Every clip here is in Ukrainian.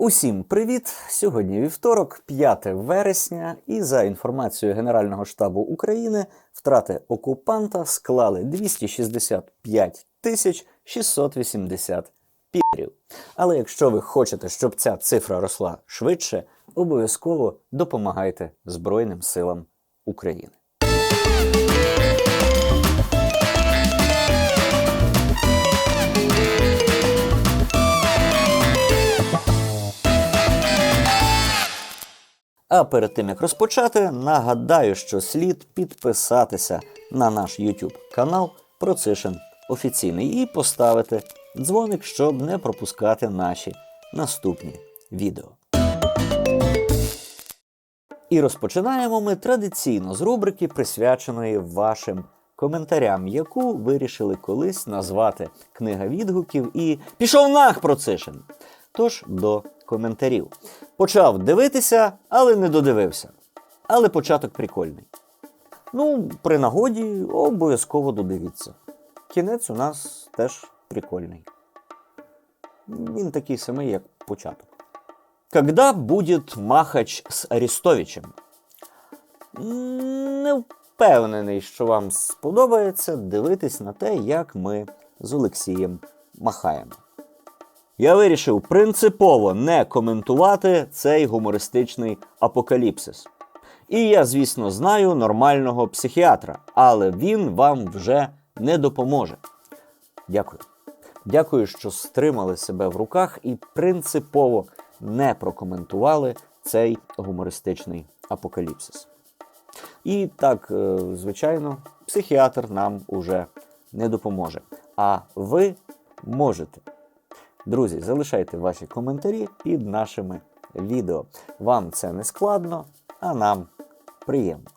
Усім привіт! Сьогодні вівторок, 5 вересня, і за інформацією Генерального штабу України, втрати окупанта склали 265 тисяч 680 пірів. Але якщо ви хочете, щоб ця цифра росла швидше, обов'язково допомагайте Збройним силам України. А перед тим як розпочати, нагадаю, що слід підписатися на наш YouTube канал Процишин офіційний і поставити дзвоник, щоб не пропускати наші наступні відео. І розпочинаємо ми традиційно з рубрики, присвяченої вашим коментарям, яку вирішили колись назвати книга відгуків і пішов нах Процишин. Тож до коментарів. Почав дивитися, але не додивився. Але початок прикольний. Ну, при нагоді обов'язково додивіться. Кінець у нас теж прикольний. Він такий самий, як початок. Когда будет Махач з Арістовичем? Не впевнений, що вам сподобається дивитись на те, як ми з Олексієм махаємо. Я вирішив принципово не коментувати цей гумористичний апокаліпсис. І я, звісно, знаю нормального психіатра, але він вам вже не допоможе. Дякую. Дякую, що стримали себе в руках і принципово не прокоментували цей гумористичний апокаліпсис. І так, е, звичайно, психіатр нам уже не допоможе. А ви можете. Друзі, залишайте ваші коментарі під нашими відео. Вам це не складно, а нам приємно.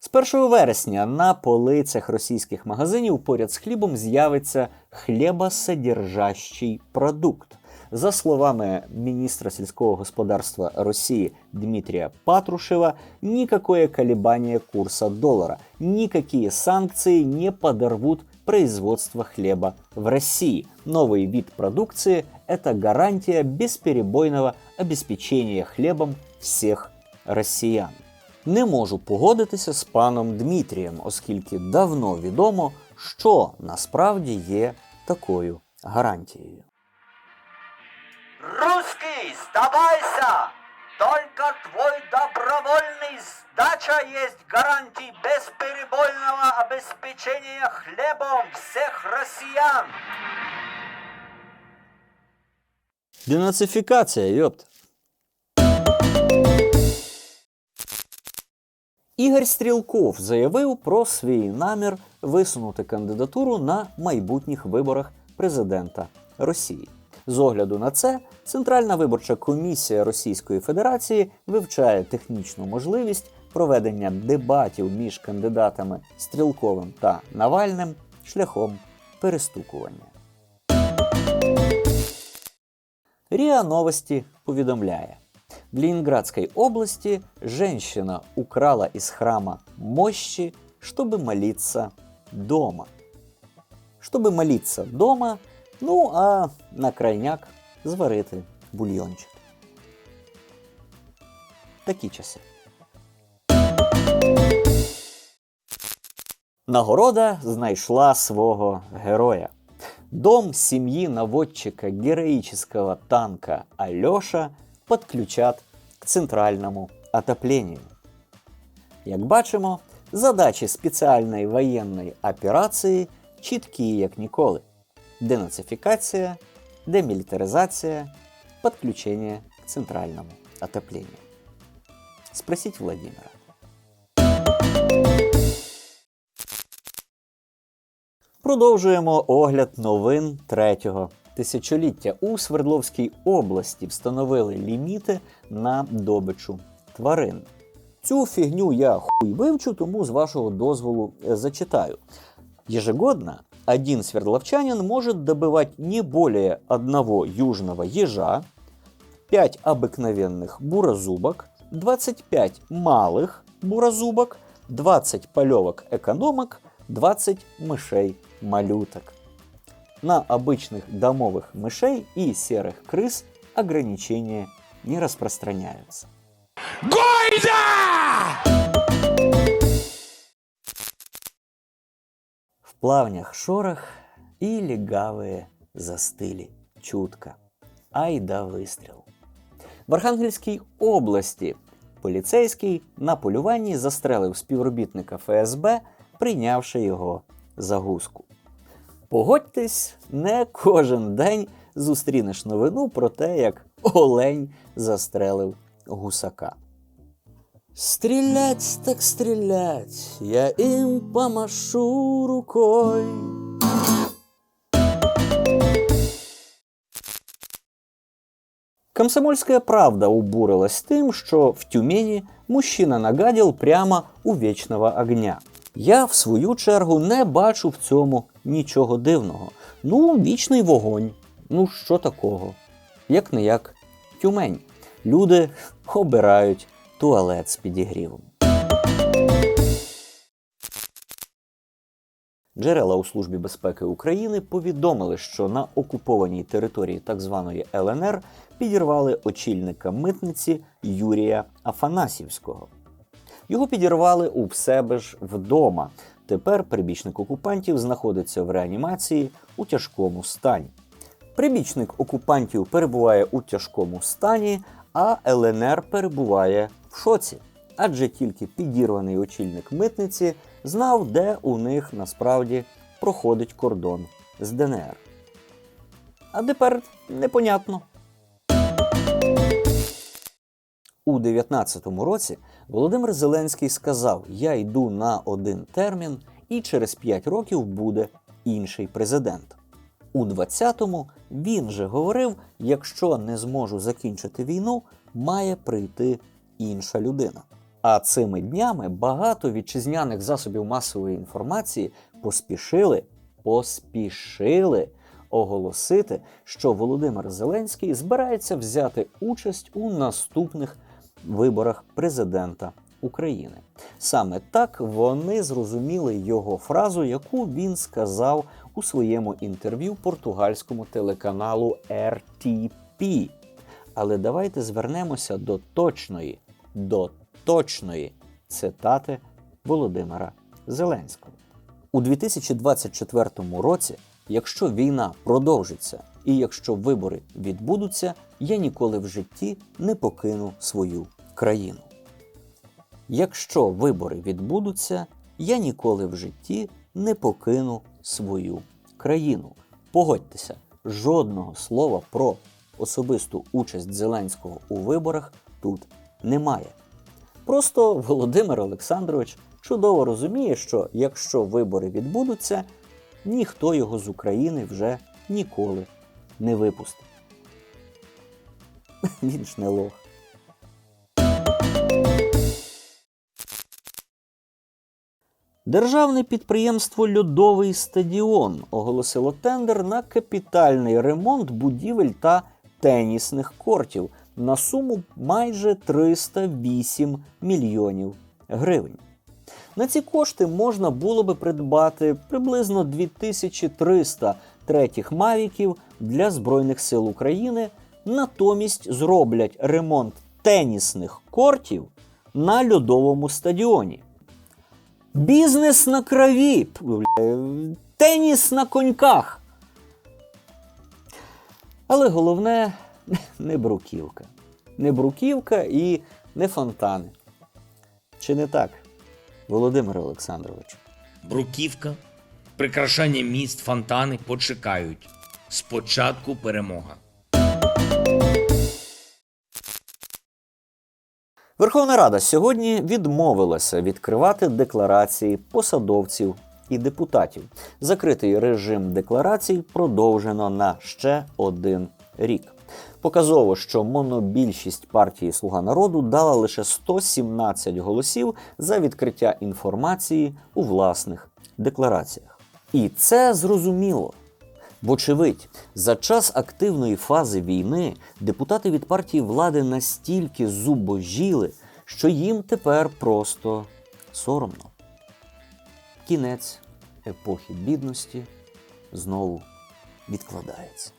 З 1 вересня на полицях російських магазинів поряд з хлібом з'явиться хлібосодержащий продукт. За словами міністра сільського господарства Росії Дмитрия Патрушева, никакое колебание курса доллара, никакие санкции не подорвут производство хлеба в России. Новый вид продукции – это гарантия бесперебойного обеспечения хлебом всіх росіян. Не можу погодитися з паном Дмитрієм, оскільки давно відомо, що насправді є такою гарантією. Русский, сдавайся! Только твой добровольный сдача есть гарантий бесперебойного обеспечения хлебом всех россиян. Денацифікація, йопт. Ігор Стрілков заявив про свій намір висунути кандидатуру на майбутніх виборах президента Росії. З огляду на це, Центральна виборча комісія Російської Федерації вивчає технічну можливість проведення дебатів між кандидатами Стрілковим та Навальним шляхом перестукування. РИА Новости повідомляє. В Ленинградской области женщина украла из храма мощи, чтобы молиться дома. Чтобы молиться дома, ну а на крайняк зварити бульйончик. Такі часи. Нагорода знайшла свого героя. Дом семьи наводчика героического танка Алеша подключат к центральному отоплению. Як бачимо, задачі спеціальної воєнної операції чіткі як ніколи: денацифікація, демілітаризація, підключення к центральному отоплению. Спросіть Владимира. Продовжуємо огляд новин третього тисячоліття. У Свердловській області встановили ліміти на добичу тварин. Цю фігню я хуй вивчу, тому з вашого дозволу е, зачитаю. Ежегодно один свердловчанин может добывать не более одного южного ежа, 5 обыкновенных бурозубок, 25 малых бурозубок, 20 полевок экономок, 20 мышей малюток. на обычных домовых мышей и серых крыс ограничения не распространяются. В плавнях шорох и легавые застыли чутко. Ай да вистріл. В Архангельській області поліцейський на полюванні застрелив співробітника ФСБ, прийнявши його за гуску. Погодьтесь, не кожен день зустрінеш новину про те, як олень застрелив гусака. Стрілять так стрілять, я їм помашу рукой. Комсомольская правда убурилась тим, що в Тюмені мужчина нагадів прямо у вічного огня. Я, в свою чергу, не бачу в цьому нічого дивного. Ну, вічний вогонь. Ну, що такого? Як не як тюмень. Люди обирають туалет з підігрівом. Джерела у Службі безпеки України повідомили, що на окупованій території так званої ЛНР підірвали очільника митниці Юрія Афанасівського. Його підірвали у себе ж вдома. Тепер прибічник окупантів знаходиться в реанімації у тяжкому стані. Прибічник окупантів перебуває у тяжкому стані, а ЛНР перебуває в шоці. Адже тільки підірваний очільник митниці знав, де у них насправді проходить кордон з ДНР. А тепер непонятно. У 19-му році Володимир Зеленський сказав: Я йду на один термін, і через 5 років буде інший президент. У 20-му він же говорив: якщо не зможу закінчити війну, має прийти інша людина. А цими днями багато вітчизняних засобів масової інформації поспішили, поспішили оголосити, що Володимир Зеленський збирається взяти участь у наступних виборах президента України. Саме так вони зрозуміли його фразу, яку він сказав у своєму інтерв'ю португальському телеканалу RTP. Але давайте звернемося до точної, до точної цитати Володимира Зеленського. У 2024 році, якщо війна продовжиться і якщо вибори відбудуться, я ніколи в житті не покину свою країну. Якщо вибори відбудуться, я ніколи в житті не покину свою країну. Погодьтеся, жодного слова про особисту участь Зеленського у виборах тут немає. Просто Володимир Олександрович чудово розуміє, що якщо вибори відбудуться, ніхто його з України вже ніколи не випустить. Він ж не лох. Державне підприємство Льодовий стадіон оголосило тендер на капітальний ремонт будівель та тенісних кортів на суму майже 308 мільйонів гривень. На ці кошти можна було би придбати приблизно 2300 третіх мавіків для Збройних сил України. Натомість зроблять ремонт тенісних кортів на льодовому стадіоні. Бізнес на крові, теніс на коньках. Але головне не бруківка. Не бруківка і не фонтани. Чи не так, Володимир Олександрович? бруківка, прикрашання міст, фонтани почекають. Спочатку перемога. Верховна Рада сьогодні відмовилася відкривати декларації посадовців і депутатів. Закритий режим декларацій продовжено на ще один рік. Показово, що монобільшість партії Слуга народу дала лише 117 голосів за відкриття інформації у власних деклараціях. І це зрозуміло. Вочевидь, за час активної фази війни депутати від партії влади настільки зубожіли, що їм тепер просто соромно. Кінець епохи бідності знову відкладається.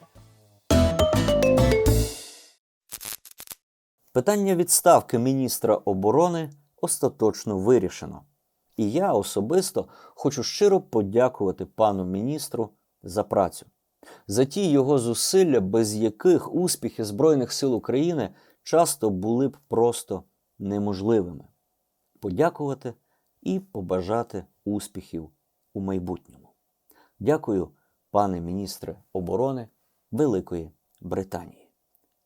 Питання відставки міністра оборони остаточно вирішено. І я особисто хочу щиро подякувати пану міністру за працю, за ті його зусилля, без яких успіхи Збройних сил України часто були б просто неможливими. Подякувати і побажати успіхів у майбутньому. Дякую, пане міністре оборони Великої Британії.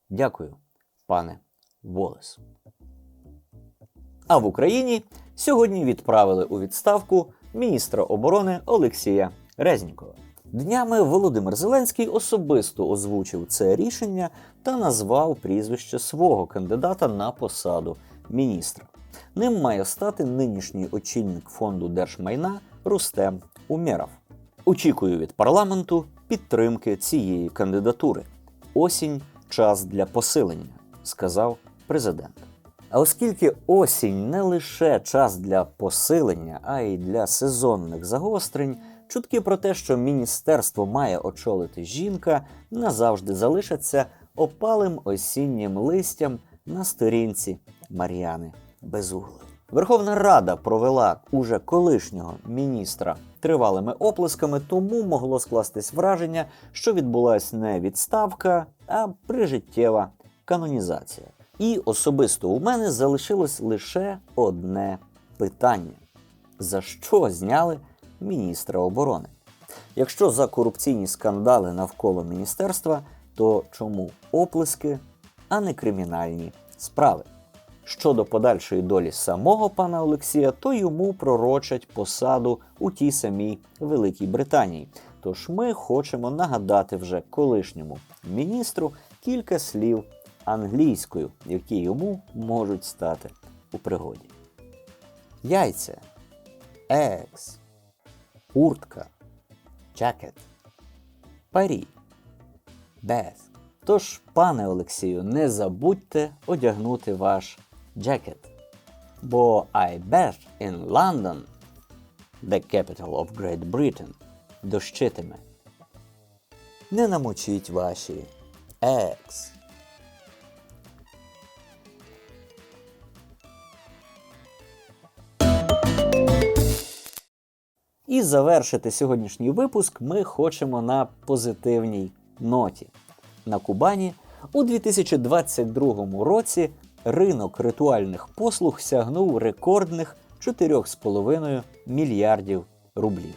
Дякую, пане Волес. А в Україні сьогодні відправили у відставку міністра оборони Олексія Резнікова. Днями Володимир Зеленський особисто озвучив це рішення та назвав прізвище свого кандидата на посаду міністра. Ним має стати нинішній очільник фонду держмайна Рустем Умєров. Очікую від парламенту підтримки цієї кандидатури. Осінь час для посилення, сказав президент. А оскільки осінь не лише час для посилення, а й для сезонних загострень, чутки про те, що міністерство має очолити жінка, назавжди залишаться опалим осіннім листям на сторінці Мар'яни Безуглої. Верховна Рада провела уже колишнього міністра тривалими оплесками, тому могло скластись враження, що відбулась не відставка, а прижиттєва канонізація. І особисто у мене залишилось лише одне питання: за що зняли міністра оборони? Якщо за корупційні скандали навколо міністерства, то чому оплески, а не кримінальні справи? Щодо подальшої долі самого пана Олексія, то йому пророчать посаду у тій самій Великій Британії. Тож ми хочемо нагадати вже колишньому міністру кілька слів англійською, які йому можуть стати у пригоді. Яйця, екс, куртка, джакет, парі, без. Тож, пане Олексію, не забудьте одягнути ваш джакет. Бо I bet in London, the capital of Great Britain, дощитиме. Не намочіть ваші екс. І завершити сьогоднішній випуск ми хочемо на позитивній ноті. На Кубані у 2022 році ринок ритуальних послуг сягнув рекордних 4,5 мільярдів рублів.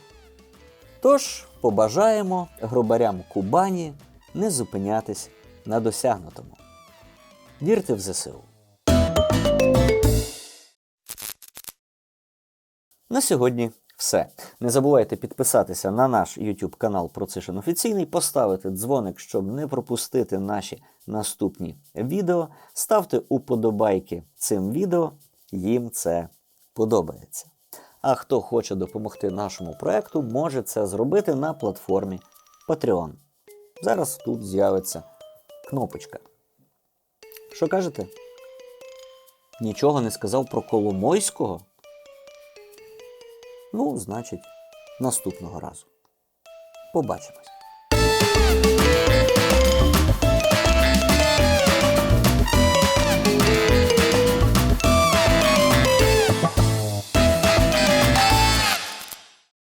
Тож побажаємо гробарям Кубані не зупинятись на досягнутому. Вірте в ЗСУ. На сьогодні все. Не забувайте підписатися на наш YouTube канал Процишин Офіційний, поставити дзвоник, щоб не пропустити наші наступні відео. Ставте уподобайки цим відео, їм це подобається. А хто хоче допомогти нашому проекту, може це зробити на платформі Patreon. Зараз тут з'явиться кнопочка. Що кажете? Нічого не сказав про Коломойського? Ну, значить, наступного разу. Побачимось.